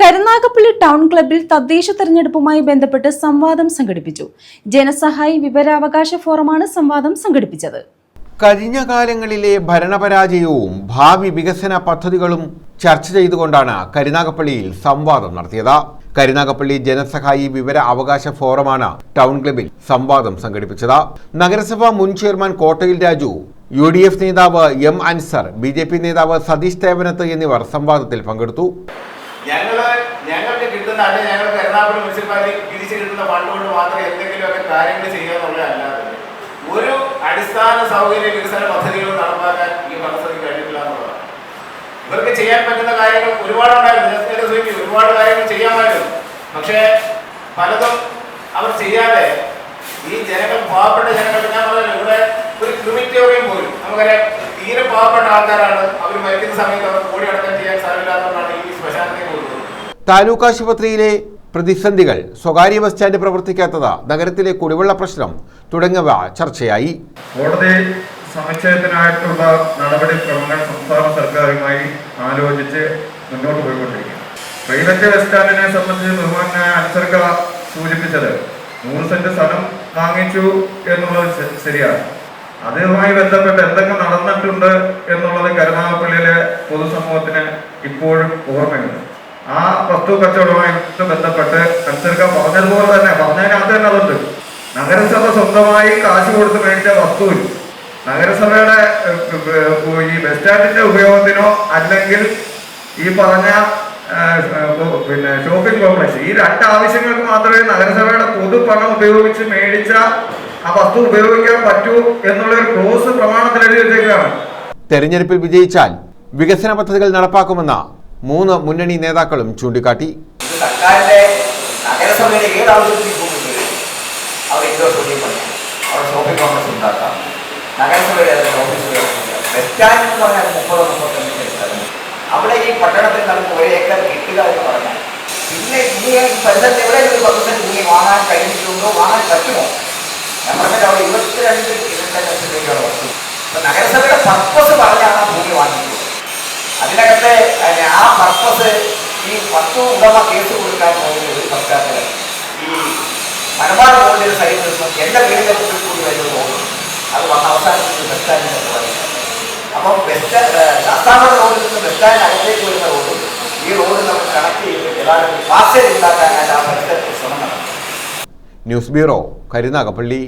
Karunagappally town ക്ലബിൽ തദ്ദേശ തെരഞ്ഞെടുപ്പുമായി ബന്ധപ്പെട്ട് സംവാദം സംഘടിപ്പിച്ചു. ജനസഹായി വിവരാവകാശ ഫോറമാണ് സംവാദം സംഘടിപ്പിച്ചത്. കഴിഞ്ഞ കാലങ്ങളിലെ ഭരണപരാജയവും ഭാവി വികസന പദ്ധതികളും ചർച്ച ചെയ്തുകൊണ്ടാണ് കരുനാഗപ്പള്ളിയിൽ സംവാദം നടത്തിയത്. കരുനാഗപ്പള്ളി ജനസഹായി വിവര അവകാശ ഫോറമാണ് ടൗൺ ക്ലബിൽ സംവാദം സംഘടിപ്പിച്ചത്. നഗരസഭാ മുൻ chairman Kottayil Raju U D F നേതാവ് M Ansar B J P നേതാവ് സതീഷ് തേവനത്ത് എന്നിവർ സംവാദത്തിൽ പങ്കെടുത്തു. ഞങ്ങൾക്ക് കിട്ടുന്ന അല്ലെങ്കിൽ ഞങ്ങൾക്ക് എറണാകുളം മുനിസിപ്പാലിറ്റി തിരിച്ചു കിട്ടുന്ന ഫണ്ട് കൊണ്ട് മാത്രം എന്തെങ്കിലുമൊക്കെ കാര്യങ്ങൾ ചെയ്യാന്നുള്ളതല്ലാതെ ഒരു അടിസ്ഥാന സൗകര്യ വികസന പദ്ധതികൾ നടപ്പാക്കാൻ ഈ പദ്ധതി കഴിഞ്ഞിട്ടില്ല എന്നുള്ളതാണ്. ഇവർക്ക് ചെയ്യാൻ പറ്റുന്ന കാര്യങ്ങൾ ഒരുപാട് ഉണ്ടായിരുന്നു ഞാൻ നേരത്തെ സൂചിപ്പിച്ചു ഒരുപാട് കാര്യങ്ങൾ ചെയ്യാമായിരുന്നു. പക്ഷേ പലതും അവർ ചെയ്യാതെ ഈ ജനങ്ങൾ പാവപ്പെട്ട ജനങ്ങൾ ഞാൻ പറഞ്ഞു ഇവിടെ ഒരു ക്രിമിറ്റോറിയം പോലും. നമുക്കറിയാം തീരെ പാവപ്പെട്ട ആൾക്കാരാണ്. അവർ മരിക്കുന്ന സമയത്ത് അവർ കൂടി അടക്കം ചെയ്യാൻ സാധ്യമില്ലാത്തതുകൊണ്ടാണ് ഈ കൊടുക്കുന്നത് താലൂക്ക് ആശുപത്രിയിലെ പ്രതിസന്ധികൾ സ്വകാര്യ ബസ് സ്റ്റാൻഡ് പ്രവർത്തിക്കാത്തത് നഗരത്തിലെ കുടിവെള്ള പ്രശ്നം തുടങ്ങിയവ ചർച്ചയായി. കോടതി സമുച്ചയത്തിനായിട്ടുള്ള നടപടിക്രമങ്ങൾ സംസ്ഥാന സർക്കാരുമായി ആലോചിച്ച് മുന്നോട്ട് പോയിക്കൊണ്ടിരിക്കുന്നു. പ്രൈവറ്റ് ബസ് സ്റ്റാൻഡിനെ സംബന്ധിച്ച് ബഹുമാനായ അൻസർക്ക സൂചിപ്പിച്ചത് നൂറ് സെന്റ് സ്ഥലം വാങ്ങിച്ചു എന്നുള്ളത് ശരിയാണ്. അതുമായി ബന്ധപ്പെട്ട് എന്തൊക്കെ നടന്നിട്ടുണ്ട് എന്നുള്ളത് കരുനാഗപ്പള്ളിയിലെ പൊതുസമൂഹത്തിന് ഇപ്പോഴും ഓർമ്മയുണ്ട്. ആ വസ്തു കച്ചവടവുമായിട്ട് ബന്ധപ്പെട്ട് കൺസർക്ക പറഞ്ഞതുപോലെ തന്നെ പറഞ്ഞതിനകത്ത് തന്നെ അതുണ്ട്. നഗരസഭ സ്വന്തമായി കാശ് കൊടുത്ത് മേടിച്ച വസ്തുവിൽ നഗരസഭയുടെ ഈ ബസ് സ്റ്റാൻഡിന്റെ ഉപയോഗത്തിനോ അല്ലെങ്കിൽ ഈ പറഞ്ഞ പിന്നെ ഷോപ്പിംഗ് കോംപ്ലക്സ് ഈ രണ്ട് ആവശ്യങ്ങൾക്ക് മാത്രമേ നഗരസഭയുടെ പൊതുപണം ഉപയോഗിച്ച് മേടിച്ച ആ വസ്തു ഉപയോഗിക്കാൻ പറ്റൂ എന്നുള്ള ഒരു ക്ലോസ് പ്രമാണത്തിൽ എഴുതി വെച്ചേക്കാണ് തെരഞ്ഞെടുപ്പിൽ വിജയിച്ചാൽ വികസന പദ്ധതികൾ നടപ്പാക്കുമെന്ന മൂന്ന് മുന്നണി നേതാക്കളും ചൂണ്ടിക്കാട്ടി. പോകുന്നത് അവർ നഗരസഭയുടെ ഓഫീസുകൾ ഈ പട്ടണത്തിൽ ഒരു നഗരസഭയുടെ പർപ്പസ് പറഞ്ഞാണ് ആ ഭൂമി വാങ്ങിയിട്ടുള്ളത് അതിനകത്ത് അതിന് ആ പർപ്പസ് ഈ വസ്തു കേസ് കൊടുക്കാൻ പോകുന്ന ഒരു പശ്ചാത്തലം ഈ മലബാർ റോഡിന്റെ സൈഡിൽ നിന്നും എന്റെ വീടിന്റെ മുന്നിൽ കൂടി വരുന്ന തോന്നുന്നു അത് വന്ന അവസാനത്തിൽ ബസ് സ്റ്റാൻഡിന്റെ പറയുന്നത് അപ്പം ബസ് സ്റ്റാൻഡ് ശാസ്താമല റോഡിൽ നിന്ന് ബസ് സ്റ്റാൻഡ് അകത്തേക്ക് വരുന്ന റോഡ് ഈ റോഡ് നമ്മൾ കണക്ട് ചെയ്ത് ഗതാഗതം പാസേജ് ഉണ്ടാക്കാനായിട്ട് ആ പരിസരത്തിൽ ശ്രമം നടത്തും. News bureau Karunagappally.